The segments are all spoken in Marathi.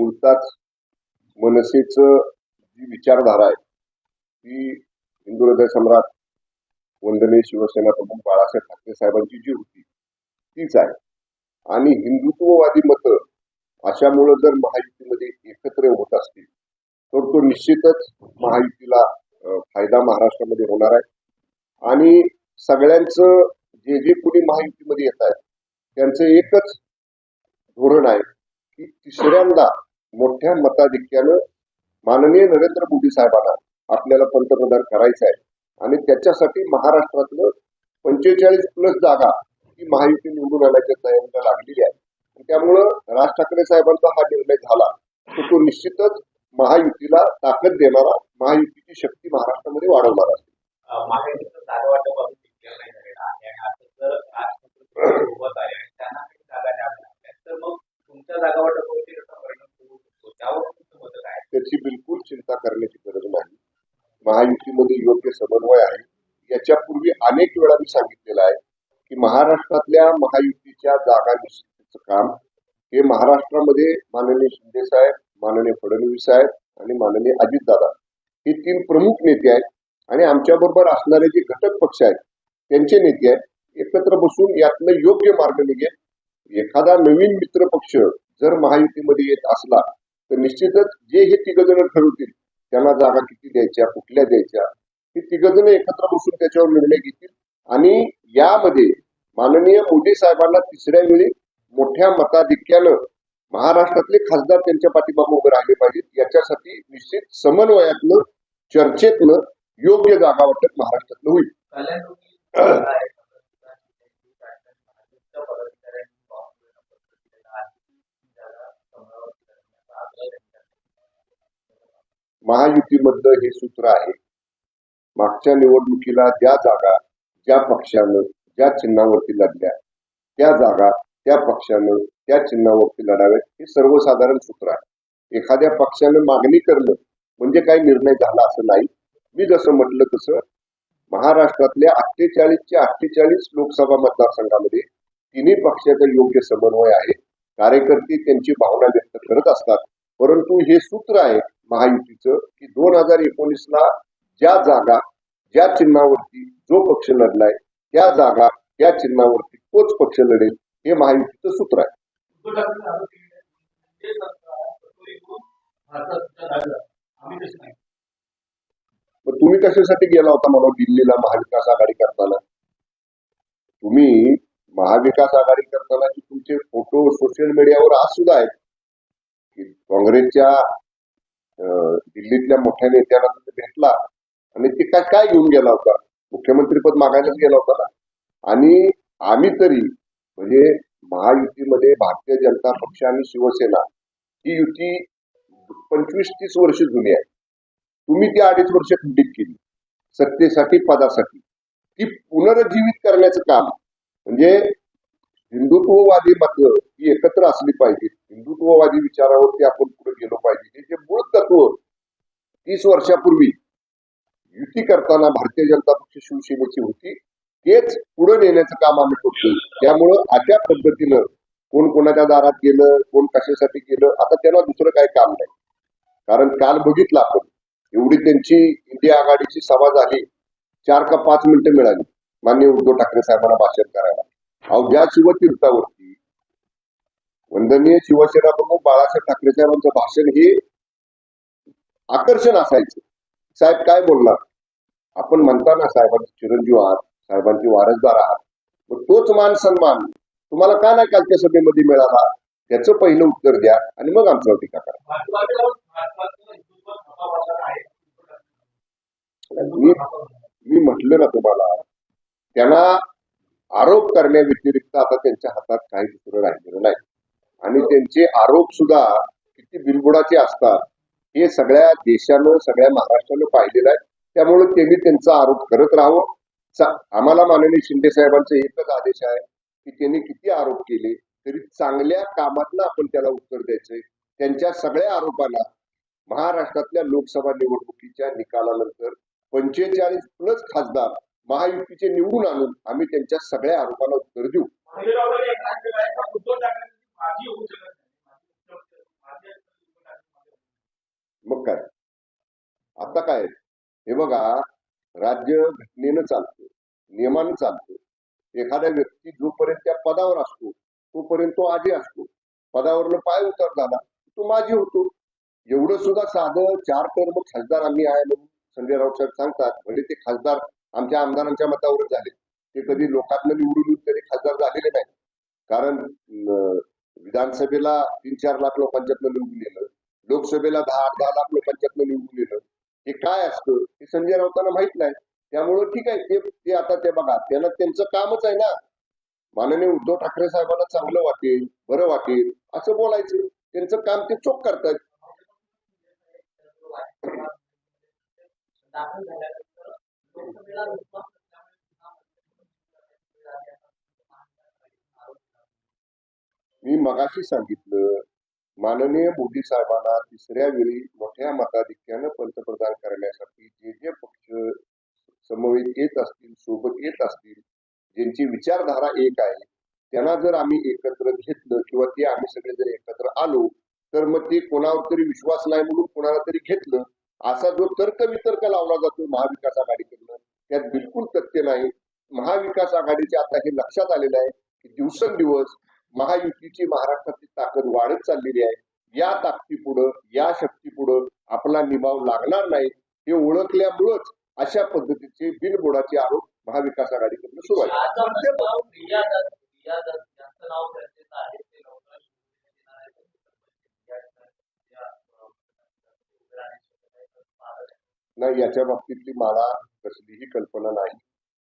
मुळताच मनसेचं जी विचारधारा आहे ती हिंदू हृदय सम्राट वंदनीय शिवसेना प्रमुख बाळासाहेब ठाकरे साहेबांची जी होती तीच आहे. आणि हिंदुत्ववादी मतं अशामुळं जर महायुतीमध्ये एकत्र होत असतील तर तो निश्चितच महायुतीला फायदा महाराष्ट्रामध्ये होणार आहे. आणि सगळ्यांचं जे जे कोणी महायुतीमध्ये येत आहेत त्यांचं एकच धोरण आहे की तिसऱ्यांदा मोठ्या मताधिक्यानं माननीय नरेंद्र मोदी साहेबांना आपल्याला पंतप्रधान करायचं आहे. आणि त्याच्यासाठी महाराष्ट्रातलं पंचेचाळीस प्लस जागा ही महायुती निवडून आणायच्या तयारीला लागलेली आहे. त्यामुळं राज ठाकरे साहेबांचा हा निर्णय झाला. तर तो निश्चितच महायुतीला ताकद देणारा महायुतीची शक्ती महाराष्ट्रामध्ये वाढवणार असेल. महायुतीचं जागा वाटप त्याची बिलकुल चिंता करण्याची गरज नाही. महायुतीमध्ये योग्य समन्वय आहे. याच्यापूर्वी अनेक वेळा मी सांगितलेलं आहे की महाराष्ट्रातल्या महायुतीच्या जागा निश्चितीचं काम हे महाराष्ट्रामध्ये माननीय शिंदे साहेब माननीय फडणवीस साहेब आणि माननीय अजितदादा हे तीन प्रमुख नेते आहेत. आणि आमच्या बरोबर असणारे जे घटक पक्ष आहेत त्यांचे नेते आहेत. एकत्र बसून यातनं योग्य मार्ग निघेल. एखादा नवीन मित्र पक्ष जर महायुतीमध्ये येत असला तर निश्चितच जे हे तिघजण ठरवतील त्यांना जागा किती द्यायच्या कुठल्या द्यायच्या हे तिघजण एकत्र बसून त्याच्यावर निर्णय घेतील. आणि यामध्ये माननीय मोदी साहेबांना तिसऱ्या वेळी मोठ्या मताधिक्यानं महाराष्ट्रातले खासदार त्यांच्या पाठीमागे उभे राहिले पाहिजेत. याच्यासाठी निश्चित समन्वयातलं चर्चेतलं योग्य जागा वाटप महाराष्ट्रातलं होईल कल्याण तुम्ही आहे, भाजपच्या पदाधिकाऱ्यांनी बावनकुळे नंबर दिलेला आहे. ती जागा कमळावरती करण्याचा आग्रह त्यांनी केला. महायुतीमधलं हे सूत्र आहे. मागच्या निवडणुकीला ज्या जागा ज्या पक्षानं ज्या चिन्हावरती लढल्या त्या जागा त्या पक्षानं त्या चिन्हावरती लढाव्यात हे सर्वसाधारण सूत्र आहे. एखाद्या पक्षानं मागणी करणं म्हणजे काही निर्णय झाला असं नाही. मी जसं म्हटलं तसं महाराष्ट्रातल्या अठ्ठेचाळीसचे अठ्ठेचाळीस लोकसभा मतदारसंघामध्ये तिन्ही पक्षाचा योग्य समन्वय आहे. कार्यकर्ते त्यांची भावना व्यक्त करत असतात. परंतु हे सूत्र आहे महायुतीचं की दोन हजार एकोणीसला ज्या जागा ज्या चिन्हावरती जो पक्ष लढलाय त्या जागा त्या चिन्हावरती तोच पक्ष लढेल हे महायुतीचं सूत्र आहे. तुम्ही कशासाठी गेला होता मला दिल्लीला महाविकास आघाडी करताना? तुम्ही महाविकास आघाडी करताना तुमचे फोटो सोशल मीडियावर आज सुद्धा आहेत. की काँग्रेसच्या दिल्लीतल्या मोठ्या नेत्याला तुम्ही भेटला आणि ते काय काय घेऊन गेला होता? मुख्यमंत्रीपद मागायलाच गेला होता ना? आणि आम्ही तरी म्हणजे महायुतीमध्ये भारतीय जनता पक्ष आणि शिवसेना ही युती पंचवीस तीस वर्ष जुनी आहे. तुम्ही ती अडीच वर्ष खंडित केली. सत्तेसाठी पदासाठी. ती पुनरुज्जीवित करण्याचं काम. म्हणजे हिंदुत्ववादी मत ही एकत्र असली पाहिजे हिंदुत्ववादी विचारावरती आपण पुढे गेलो पाहिजे हे जे मूळ तत्व तीस वर्षापूर्वी युती करताना भारतीय जनता पक्ष शिवसेनेची होती. तेच पुढे नेण्याचं काम आम्ही करतो त्यामुळं अशा पद्धतीनं कोण कोणाच्या दारात गेलं कोण कशासाठी गेलं आता त्यांना दुसरं काही काम नाही. कारण काल बघितलं आपण एवढी त्यांची इंडिया आघाडीची सभा झाली. चार का पाच मिनिटं मिळाली. माननीय उद्धव ठाकरे साहेबांना भाषण करायला. अहो अवघ्या शिवतीर्थावरती वंदनीय शिवसेना प्रमुख बाळासाहेब ठाकरे साहेबांचं भाषण हे आकर्षण असायचं. साहेब काय बोलणार? आपण म्हणताना साहेबांचे चिरंजीव आहात साहेबांचे वारसदार आहात. मग तोच मान सन्मान तुम्हाला का नाही कालच्या सभेमध्ये मिळाला? त्याचं पहिलं उत्तर द्या आणि मग आमच्यावर टीका करा. मी मी म्हटलं ना तुम्हाला त्यांना आरोप करण्या व्यतिरिक्त आता त्यांच्या हातात काही दुसरं राहिलेलं नाही. आणि त्यांचे आरोप सुद्धा किती बिलबुडाचे असतात. हे सगळ्या देशानं सगळ्या महाराष्ट्रानं पाहिलेलं आहे. त्यामुळे त्यांनी त्यांचा आरोप करत राहावं. आम्हाला माननीय शिंदे साहेबांचा एकच आदेश आहे की त्यांनी किती आरोप केले तरी चांगल्या कामातला आपण त्याला उत्तर द्यायचंय त्यांच्या सगळ्या आरोपाला महाराष्ट्रातल्या लोकसभा निवडणुकीच्या निकालानंतर पंचेचाळीस प्लस खासदार महायुतीचे निवडून आणून आम्ही त्यांच्या सगळ्या आरोपाला उत्तर देऊ मालेगावमध्ये एक राज्य आहे का उद्धव ठाकरेंची माझी होऊ शकत नाही माझी- माझी- मग काय? आता काय? हे बघा राज्य घटनेनं चालतं नियमानं चालतं एखाद्या व्यक्ती जोपर्यंत त्या पदावर असतो तोपर्यंत तो आधी असतो. पदावरनं पाय उतर झाला तो माझी होतो. एवढं सुद्धा साधं चार टर्म खासदार आम्ही आहे म्हणून संजय राऊत साहेब सांगतात म्हणजे ते खासदार आमच्या आमदारांच्या मतावरच झाले. ते कधी लोकांना निवडून तरी कधी खासदार झालेले नाही कारण विधानसभेला तीन चार लाख लोकांच्यातनं निवडून गेलं लोकसभेला दहा आठ दहा लाख लोकांच्यातनं निवडून येणं. हे काय असतं? हे संजय राऊतांना माहीत नाही. त्यामुळं ठीक आहे ते ते आता ते बघा त्यांना त्यांचं कामच आहे ना. माननीय उद्धव ठाकरे साहेबांना चांगलं वाटेल बरं वाटेल असं बोलायचं. त्यांचं काम ते चोख करतात. मी मगाशी सांगितलं माननीय मोदी साहेबांना तिसऱ्या वेळी मोठ्या मताधिक्यानं पंतप्रधान करण्यासाठी जे जे पक्ष समवेत येत असतील सोबत येत असतील ज्यांची विचारधारा एक आहे त्यांना जर आम्ही एकत्र घेतलं किंवा ते आम्ही सगळे जर एकत्र आलो तर मग ते कोणावर तरी विश्वास नाही म्हणून कोणाला तरी घेतलं असा जो तर्क वितर्क लावला जातो महाविकास आघाडीकडनं त्यात बिलकुल तथ्य नाही. महाविकास आघाडीचे आता हे लक्षात आलेलं आहे की दिवसेंदिवस महायुतीची महाराष्ट्राची ताकद वाढत चाललेली आहे. या ताकदीपुढं या शक्तीपुढं आपला निभाव लागणार नाही हे ओळखल्यामुळंच अशा पद्धतीचे बिनबुडाचे आरोप महाविकास आघाडीकडून सुरू नाव चर्चेचं आहे नाही याच्या बाबतीतली मला कसलीही कल्पना नाही.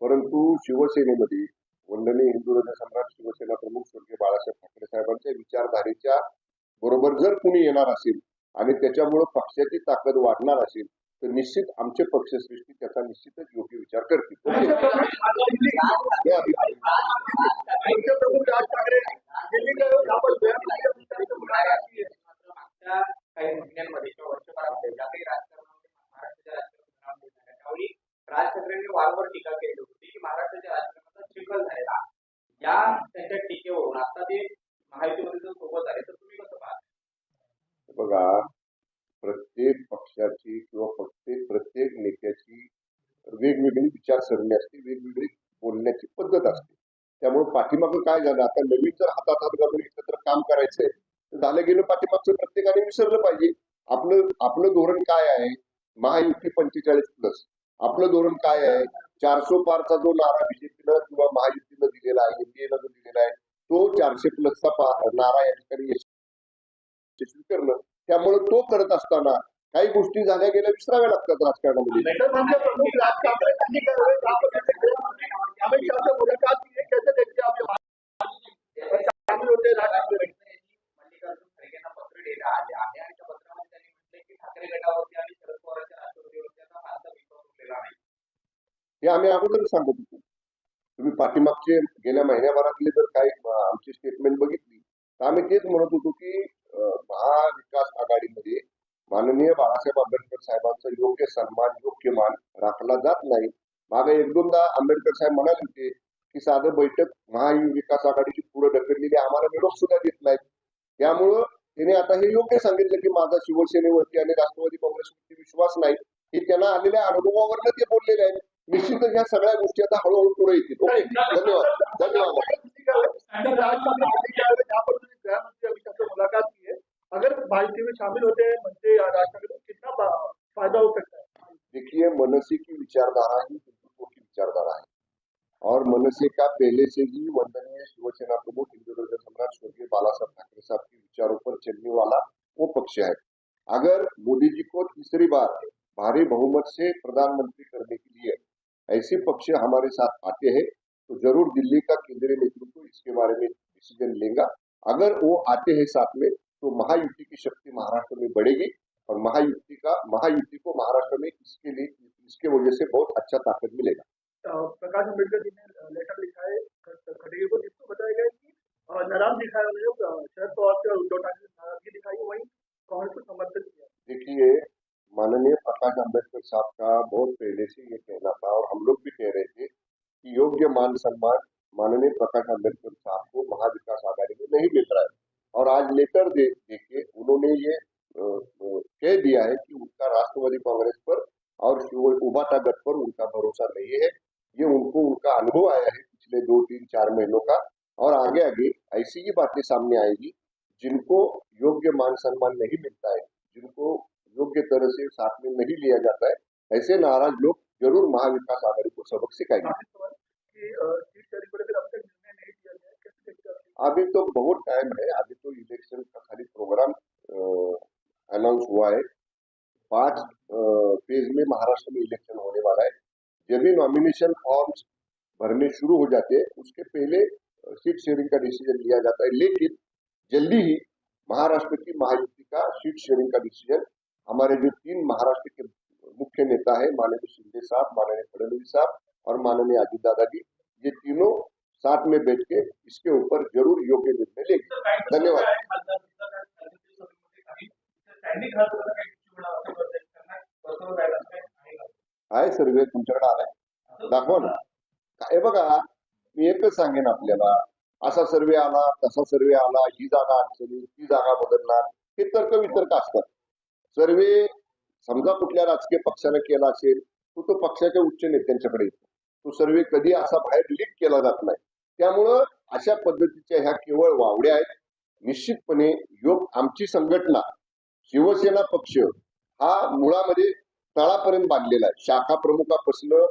परंतु शिवसेनेमध्ये वंदनीय हिंदू हृदय सम्राट शिवसेना प्रमुख स्वर्गीय बाळासाहेब ठाकरे साहेबांच्या विचारधारेच्या बरोबर जर कुणी येणार असेल आणि त्याच्यामुळे पक्षाची ताकद वाढणार असेल तर निश्चित आमचे पक्षश्रेष्ठी त्याचा निश्चितच योग्य विचार करतील. ओके? राज काही महिन्यांमध्ये किंवा वर्षभरामध्ये ज्या काही राजकारणामध्ये महाराष्ट्राच्या राज ठाकरेंनी वारंवार टीका केली होती. महाराष्ट्राच्या राजकारणाचा चिखल झालेला या त्यांच्या टीकेवरून आता ते महायुतीमध्ये जर सोबत आले तर तुम्ही कसं पाहता? बघा प्रत्येक पक्षाची किंवा प्रत्येक प्रत्येक नेत्याची वेगवेगळी विचारसरणी असते वेगवेगळी बोलण्याची पद्धत असते. त्यामुळे पाठीमागं काय झालं? आता नवीन जर हातात हात घालून एकत्र काम करायचंय तर झालं गेलं पाठीमागचं प्रत्येकाने विसरलं पाहिजे. आपलं आपलं धोरण काय आहे? महायुती पंचेचाळीस प्लस. आपलं धोरण काय आहे? चारशे पारचा जो नारा बीजेपीनं किंवा महायुतीनं दिलेला आहे एनडीएनं जो दिलेला आहे तो चारशे प्लसचा नारा या ठिकाणी यशस्वी करणं. त्यामुळे तो करत असताना काही गोष्टी झाल्या गेल्या विसराव्या लागतात राजकारणामध्ये आमचे प्रमुख राज ठाकरे यांनी काय वेळेस आपण अमित शहाच्या मुलाखत की कैसे देखते आप ये शामिल होते राज ठाकरे मल्लिकार्जुन खरगेंना पत्र लिहिलं आले आहे आणि त्या पत्रामध्ये त्यांनी म्हटलंय की ठाकरे गटावरती आणि शरद पवारांच्या राष्ट्रवादीवरती आता फारसा विश्वास उरलेला नाही हे आम्ही अगोदर सांगत होतो. तुम्ही पाठीमागचे गेल्या महिन्याभरातले जर काही आमची स्टेटमेंट बघितली तर आम्ही तेच म्हणत होतो की महाविकास आघाडीमध्ये माननीय बाळासाहेब आंबेडकर साहेबांचा योग्य सन्मान योग्य मान राखला जात नाही. मागे एक दोनदा आंबेडकर साहेब म्हणाले होते की साधं बैठक महाविकास आघाडीची पुढे ढकललेली आम्हाला निरोप सुद्धा देत नाहीत. त्यामुळं त्याने आता हे योग्य सांगितलं की माझा शिवसेनेवरती आणि राष्ट्रवादी काँग्रेसवरती विश्वास नाही. हे त्यांना आलेल्या अनुभवावरनं ते बोललेले आहेत. निश्चितच ह्या सगळ्या गोष्टी आता हळूहळू पुढे येतील. ओके. धन्यवाद. धन्यवाद. मुलाकात की है अगर भाजपा में शामिल होते हैं मंत्री राज ठाकरे को कितना फ़ायदा हो सकता है? देखिए मनसे की विचारधारा ही हिंदुत्व की विचारधारा है। और मनसे का पहले से ही वंदनीय शिवसेना प्रमुख हिंदू हृदय सम्राट स्वर्गीय बाला साहब ठाकरे साहब के विचारों पर चलने वाला वो पक्ष है। अगर मोदी जी को तीसरी बार भारी बहुमत से प्रधानमंत्री करने के लिए ऐसे पक्ष हमारे साथ आते हैं तो ज़रूर दिल्ली का केंद्रीय नेतृत्व इसके बारे में डिसीज़न लेगा। अगर वो आते हैं साथ में तो महायुति की शक्ति महाराष्ट्र में बढ़ेगी और महायुति का महायुति को महाराष्ट्र में इसके लिए इसके वजह से बहुत अच्छा ताकत मिलेगा। प्रकाश अंबेडकर जी ने लेटर लिखा है खड़गे को जिसको बताया गया कि नाराज़ दिखाया उन्होंने शरद पवार से उद्धव ठाकरे नाराज़गी दिखाई वहीं कांग्रेस को समर्थन किया। देखिए माननीय प्रकाश अंबेडकर साहब का बहुत पहले से ये कहना था और हम लोग भी कह रहे थे कि योग्य मान सम्मान माननीय प्रकाश अंबेडकर साहब को महाविकास आघाड़ी में नहीं मिल रहा है। और आज लेटर दे, देके उन्होंने ये कह दिया है कि उनका राष्ट्रवादी कांग्रेस पर और उबाटा गठ पर उनका भरोसा नहीं है। ये उनको, उनका अनुभव आया है पिछले दो, तीन, चार महीनों का। और आगे आगे ऐसी ही बातें सामने आएगी जिनको योग्य मान सम्मान नहीं मिलता है, जिनको योग्य तरह से साथ में नहीं लिया जाता है। ऐसे नाराज़ लोग ज़रूर महाविकास आघाड़ी को सबक सिखाएँगे? अभी तो बहुत टाइम है अभी तो इलेक्शन का खाली प्रोग्राम अनाउंस हुआ है। पाँच फ़ेज़ में महाराष्ट्र में इलेक्शन होने वाला है। जब भी नॉमिनेशन फॉर्म्स भरने शुरू हो जाते हैं उसके पहले सीट शेयरिंग का डिसीज़न लिया जाता है। लेकिन जल्दी ही महाराष्ट्र की महायुति का सीट शेयरिंग का डिसीज़न हमारे जो तीन महाराष्ट्र के मुख्य नेता है माननीय शिंदे साहब माननीय फडणवीस साहब और माननीय अजित दादा जी ये तीनों साथ में बैठ के इसके ऊपर ज़रूर योग्य निर्णय लेंगे। धन्यवाद। आहे सर्वे तुमच्याकडे आलाय। दाखवा ना। हे बघा मी एकच सांगेन आपल्याला असा सर्वे आला तसा सर्वे आला ही जागा अडचणी ती जागा बदलणार हे तर्क वितर्क असतात. सर्वे समजा कुठल्या राजकीय पक्षाने केला असेल तो तो पक्षाच्या उच्च नेत्यांच्याकडे येतो. तो सर्वे कधी असा बाहेर लीक केला जात नाही. त्यामुळं अशा पद्धतीच्या ह्या केवळ वावड्या आहेत. निश्चितपणे योग आमची संघटना शिवसेना पक्ष हा मुळामध्ये तळापर्यंत बांधलेला आहे. शाखा प्रमुखापासनं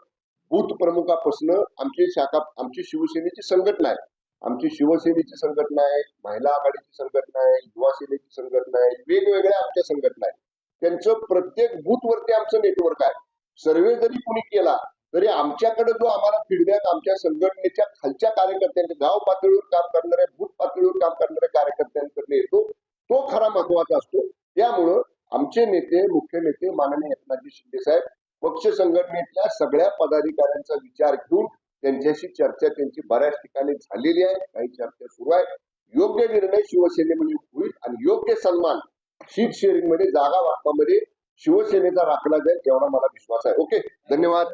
बूथ प्रमुखापासनं आमची शाखा आमची शिवसेनेची संघटना आहे. आमची शिवसेनेची संघटना आहे महिला आघाडीची संघटना आहे युवा सेनेची संघटना आहे वेगवेगळ्या आमच्या संघटना आहेत. त्यांचं प्रत्येक बूथवरती आमचं नेटवर्क आहे. सर्वे जरी कुणी केला तरी आमच्याकडे जो आम्हाला फीडबॅक आमच्या संघटनेच्या खालच्या कार्यकर्त्यांच्या गाव पातळीवर काम करणाऱ्या बूथ पातळीवर काम करणाऱ्या कार्यकर्त्यांकडे येतो तो खरा महत्त्वाचा असतो. त्यामुळं आमचे नेते मुख्य नेते माननीय एकनाथजी शिंदे साहेब पक्ष संघटनेतल्या सगळ्या पदाधिकाऱ्यांचा विचार घेऊन त्यांच्याशी चर्चा त्यांची बऱ्याच ठिकाणी झालेली आहे. काही चर्चा सुरू आहे. योग्य निर्णय शिवसेनेमध्ये होईल आणि योग्य सन्मान सीट शेअरिंगमध्ये जागा वाटपामध्ये शिवसेनेचा राखला जाईल एवढा मला विश्वास आहे. ओके धन्यवाद.